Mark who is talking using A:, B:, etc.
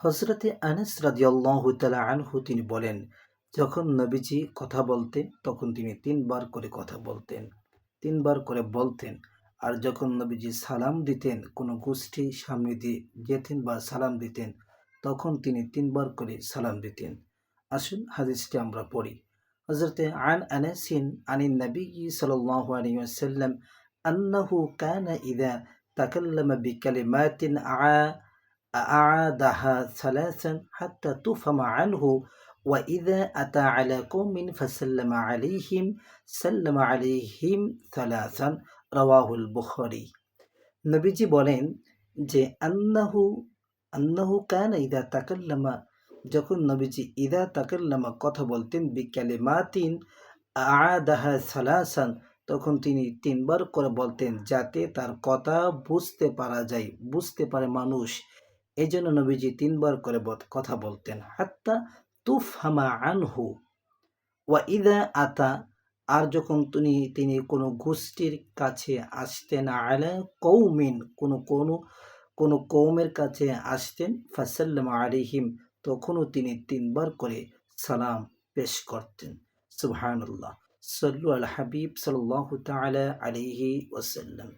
A: হজরতে আনাস আনহু তিনি বলেন, যখন নবীজি কথা বলতেন, তখন তিনি তিনবার করে কথা বলতেন। তিনবার করে বলতেন। আর যখন নবীজি সালাম দিতেন, কোনো গোষ্ঠী সামনে দিয়ে যেতেন বা সালাম দিতেন, তখন তিনি তিনবার করে সালাম দিতেন। আসুন হাদিসটি আমরা পড়ি। হজরতে আন আনাসিন আনিন নবী সাল্লাল্লাহু আলাইহি ওয়াসাল্লাম আন্নাহু কানা ইদা তাকাল্লামা বিকালিমাতিন আ أعادها ثلاثا حتى تفهم عنه وإذا أتى على قوم فسلم عليهم سلم عليهم ثلاثا رواه البخاري নবীজি বলেন যে আন্নাহু আন্নাহু কান ইদা তাকাল্লামা যখন নবীজি ইদা তাকাল্লামা কথা বলতেন বিকালে মাতিন আদাহা সালাসান তখন তিনি তিনবার করে বলতেন যাতে তার কথা বুঝতে পারা যায় বুঝতে পারে মানুষ এই জন্য নবীজি তিনবার করে কথা বলতেন, হাত্তা তুফহামা আনহু, ওয়া ইদা আতা, আর যখন তিনি তিনি কোনো গোষ্ঠীর কাছে আসতেন, আলা কৌমিন কোনো কোনো কোনো কৌমের কাছে আসতেন, ফাসাল্লাম আলিহিম তখনও তিনি তিনবার করে সালাম পেশ করতেন। সুবহানুল্লাহ। সাল্লু আল হাবিব সাল্লাহ তালা আলিহি ওসাল্লাম